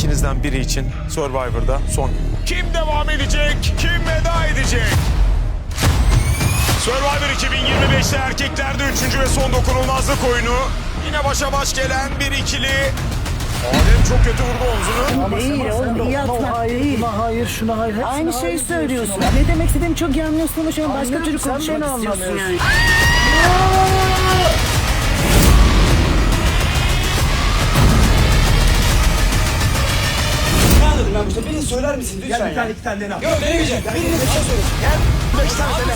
ikinizden biri için Survivor'da son. Kim devam edecek? Kim veda edecek? Survivor 2025'te erkeklerde 3. ve son dokunulmazlık oyunu. Yine başa baş gelen bir ikili. Adem çok kötü vurdu omzunu. Değil oğlum iyi atmak hayır, değil. hayır, şuna hayır. hepsine Aynı hayır şeyi diyorsun söylüyorsun. Ne demek istediğimi çok iyi anlıyorsun ama şu an başka türlü konuşmak istiyorsun yani. bu işte? Birini söyler misin lütfen ya? Bir tane iki tane ne Yok denemeyeceğim. Ya birine bir şey söyle. Gel. Beş tane söyle.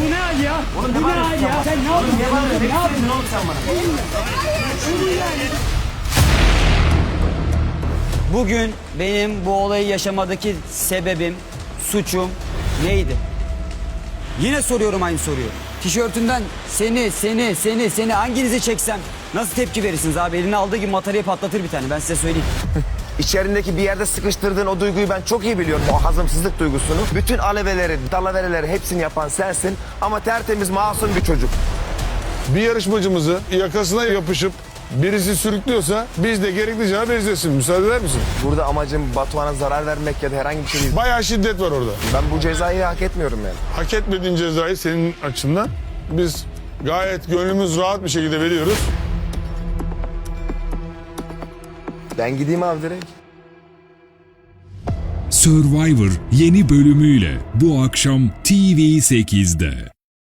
Bu ne hal ya? Bu ne hal ya? Sen ne yaptın? Ne var? Ne yaptın oğlum sen bana? Bugün benim bu olayı yaşamadaki sebebim, suçum neydi? Yine soruyorum aynı soruyu. Tişörtünden seni, seni, seni, seni hanginizi çeksem nasıl tepki verirsiniz abi? Eline aldığı gibi mataryayı patlatır bir tane ben size söyleyeyim. İçerindeki bir yerde sıkıştırdığın o duyguyu ben çok iyi biliyorum. O hazımsızlık duygusunu. Bütün aleveleri, dalavereleri hepsini yapan sensin. Ama tertemiz, masum bir çocuk. bir yarışmacımızı yakasına yapışıp birisi sürüklüyorsa biz de gerekli cevap vereceğiz. Müsaade eder misin? Burada amacım Batuhan'a zarar vermek ya da herhangi bir şey değil. Bayağı şiddet var orada. Ben bu cezayı hak etmiyorum yani. Hak etmediğin cezayı senin açından biz gayet gönlümüz rahat bir şekilde veriyoruz. Ben gideyim abi direkt. Survivor yeni bölümüyle bu akşam TV8'de.